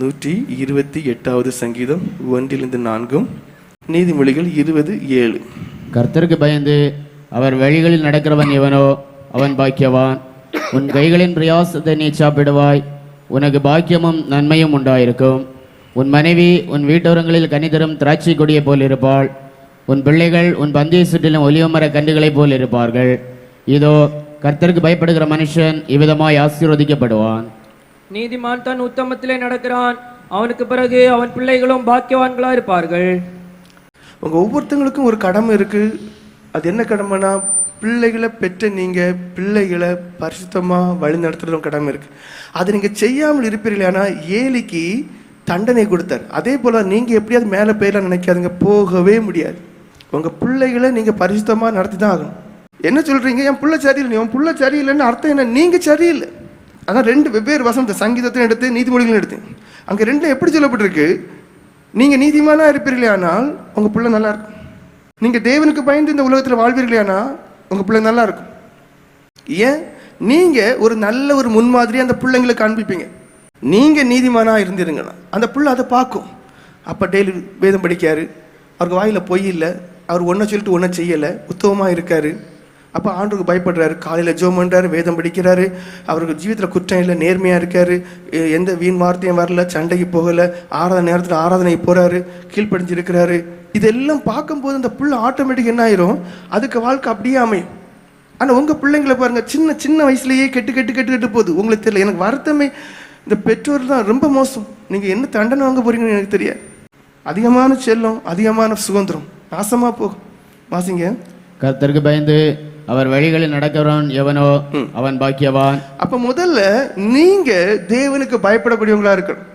நூற்றி இருபத்தி எட்டாவது சங்கீதம் ஒன்றிலிருந்து நான்கும் நீதிமொழிகள் இருபது ஏழு. கர்த்தருக்கு பயந்து அவர் வழிகளில் நடக்கிறவன் எவனோ அவன் பாக்கியவான். உன் கைகளின் பிரயாசத்தை நீ சாப்பிடுவாய். உனக்கு பாக்கியமும் நன்மையும் உண்டாயிருக்கும். உன் மனைவி உன் வீட்டோரங்களில் கனிதரும் திராட்சை கொடியைப் போல் இருப்பாள். உன் பிள்ளைகள் உன் பந்தய சுற்றிலும் ஒலிவமர கன்றுகளைப் போல் இருப்பார்கள். இதோ கர்த்தருக்கு பயப்படுகிற மனுஷன் இவ்விதமாய் ஆசீர்வதிக்கப்படுவான். நீதிமான் தன் உத்தமத்திலே நடக்கிறான். அவனுக்கு பிறகு அவன் பிள்ளைகளும் பாக்கியவான்களா இருப்பார்கள். உங்க ஒவ்வொருத்தங்களுக்கும் ஒரு கடமை இருக்கு. அது என்ன கடமைனா பிள்ளைகளை பெற்ற நீங்க பிள்ளைகளை பரிசுத்தமா வழி நடத்துறதும் கடமை இருக்கு. அது நீங்க செய்யாமல் இருப்பீர்களானா ஏலிக்கு தண்டனை கொடுத்தார். அதே போல நீங்க எப்படியாவது மேலே போயிடலாம் நினைக்காதுங்க போகவே முடியாது. உங்க பிள்ளைகளை நீங்க பரிசுத்தமா நடத்தி தான் ஆகணும். என்ன சொல்றீங்க? என் பிள்ளை சரியில்லை உன் பிள்ளை சரியில்லைன்னு அர்த்தம் என்ன? நீங்க சரியில்லை. அதான் ரெண்டு வெவ்வேறு வசனத்தை சங்கீதத்தையும் எடுத்து நீதிமொழிகளும் எடுத்தேன் அங்கே ரெண்டும் எப்படி சொல்லப்பட்டிருக்கு? நீங்கள் நீதிமானாக இருப்பீர்களே ஆனால் உங்கள் பிள்ளை நல்லா இருக்கும். நீங்கள் தேவனுக்கு பயந்து இந்த உலகத்தில் வாழ்வீர்களே ஆனால் பிள்ளை நல்லா இருக்கும். ஏன்? நீங்கள் ஒரு நல்ல ஒரு முன்மாதிரி அந்த பிள்ளைங்களுக்கு காண்பிப்பீங்க. நீங்கள் நீதிமானாக இருந்திருங்கன்னா அந்த பிள்ளை அதை பார்க்கும். அப்போ டெய்லி வேதம் படிக்காரு. அவருக்கு வாயில் பொய் இல்லை. அவர் ஒன்றை சொல்லிட்டு ஒன்றை செய்யலை. உத்தவமாக இருக்காரு. அப்போ ஆண்டுக்கு பயப்படுறாரு காலையில் ஜோம் பண்ணுறாரு வேதம் படிக்கிறாரு அவருக்கு ஜீவிதத்தில் குற்றம் இல்லை நேர்மையாக இருக்காரு எந்த வீண் வார்த்தையும் வரல சண்டைக்கு போகலை ஆராதனை நேரத்தில் ஆராதனை போகிறாரு கீழ்ப்படிஞ்சிருக்கிறாரு இதெல்லாம் பார்க்கும்போது அந்த புள்ள ஆட்டோமேட்டிக் என்ன ஆயிரும்? அதுக்கு வாழ்க்கை அப்படியே அமையும். ஆனால் உங்கள் பிள்ளைங்களை பாருங்கள் சின்ன சின்ன வயசுலேயே கெட்டு கெட்டு கெட்டு கெட்டு போகுது. உங்களுக்கு தெரியல. எனக்கு வருத்தமே. இந்த பெற்றோர் தான் ரொம்ப மோசம். நீங்கள் என்ன தண்டனை வாங்க போகிறீங்கன்னு எனக்கு தெரியாது. அதிகமான செல்லம் அதிகமான சுதந்திரம். நாசமாக போகும். வாசிங்க. கர்த்தருக்கு பயந்து அவர் வழிகளில் நடக்கிறவன் எவனோ அவன் பாக்கியவான். அப்ப முதல்ல நீங்க தேவனுக்கு பயப்படக்கூடியவங்களா இருக்கணும்.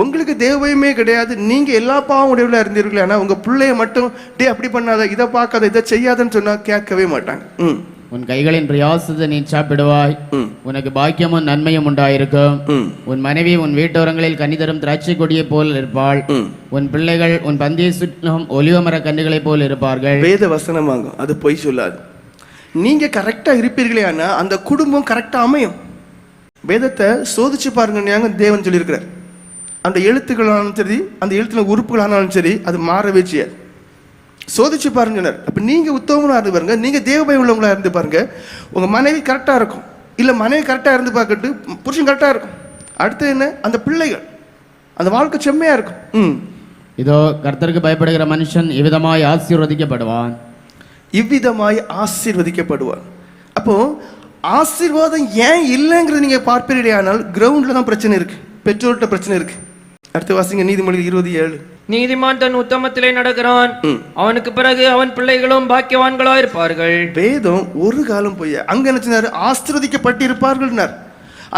உங்களுக்கு தேவ பயமே கிடையாது. நீங்க எல்லா பாவம் உடையவங்களா இருந்தீர்களே ஆனா உங்க பிள்ளைய மட்டும் டே அப்படி பண்ணாத இதை பார்க்காத இதை செய்யாதன்னு சொன்னா கேட்கவே மாட்டாங்க. உன் கைகளின் பிரயாசத்தை நீ சாப்பிடுவாய். உனக்கு பாக்கியமும் நன்மையும் உண்டாயிருக்கும். உன் மனைவி உன் வீட்டோரங்களில் கனிதரும் திராட்சை கொடியைப் போல் இருப்பாள். உன் பிள்ளைகள் உன் பந்திய சுற்றும் ஒலிவமர கன்றுகளைப் போல் இருப்பார்கள். வேத வசனமாகும் அது பொய் சொல்லாது. நீங்க கரெக்டா இருப்பீர்களே அந்த குடும்பம் கரெக்டா அமையும். வேதத்தை சோதிச்சு பாருங்க தேவன் சொல்லியிருக்கிறார். அந்த எழுத்துக்களானாலும் சரி அந்த எழுத்துல உறுப்புகளானாலும் சரி அது மாறவே செய்யாது. சோதிச்சு பாருங்க சொன்னார். அப்ப நீங்க உத்தமனா இருந்து பாருங்க நீங்க தேவபய உள்ளவங்களாக உள்ளவங்களா இருந்து பாருங்க உங்க மனைவி கரெக்டா இருக்கும். இல்ல மனைவி கரெக்டா இருந்து பார்க்கட்டு புருஷன் கரெக்டா இருக்கும். அடுத்து என்ன? அந்த பிள்ளைகள். அந்த வாழ்க்கை செம்மையா இருக்கும். ம். இதோ கர்த்தருக்கு பயப்படுகிற மனுஷன் இவ்விதமாய் ஆசீர்வதிக்கப்படுவான். இவ்விதமாய் ஆசீர்வதிக்கப்படுவார். அப்போ ஆசீர்வாதம் ஏன் இல்லைங்கிறது நீங்க பார்ப்பீர்களே ஆனால் கிரவுண்ட்ல தான் பிரச்சனை இருக்கு. பெற்றோர்கிட்ட பிரச்சனை இருக்கு. அடுத்து வாசிங்க நீதிமொழி இருபது ஏழு. நீதிமான் தன் உத்தமத்திலே நடக்கிறான். அவனுக்கு பிறகு அவன் பிள்ளைகளும் பாக்கியவான்களா இருப்பார்கள். வேதம் ஒரு காலம் பொய்ய அங்க என்ன சொன்னாரு? ஆசீர்வதிக்கப்பட்டிருப்பார்கள்னார்.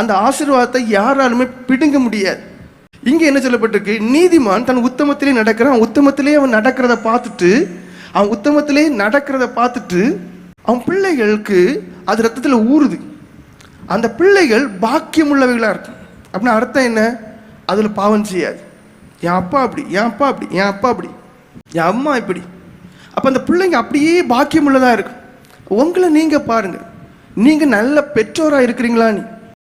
அந்த ஆசீர்வாதத்தை யாராலுமே பிடுங்க முடியாது. இங்க என்ன சொல்லப்பட்டிருக்கு? நீதிமான் தன் உத்தமத்திலே நடக்கிறான். உத்தமத்திலே அவன் நடக்கிறத பார்த்துட்டு அவன் உத்தமத்திலே நடக்கிறத பார்த்துட்டு அவன் பிள்ளைகளுக்கு அது ரத்தத்தில் ஊறுது. அந்த பிள்ளைகள் பாக்கியம் உள்ளவைகளாக இருக்கும். அப்படின்னா அர்த்தம் என்ன? அதில் பாவம் செய்யாது. என் அப்பா அப்படி என் அப்பா அப்படி என் அப்பா அப்படி என் அம்மா இப்படி. அப்போ அந்த பிள்ளைங்க அப்படியே பாக்கியம் உள்ளதாக இருக்கும். உங்களை நீங்கள் பாருங்கள் நீங்கள் நல்ல பெற்றோராக இருக்கிறீங்களா நீ?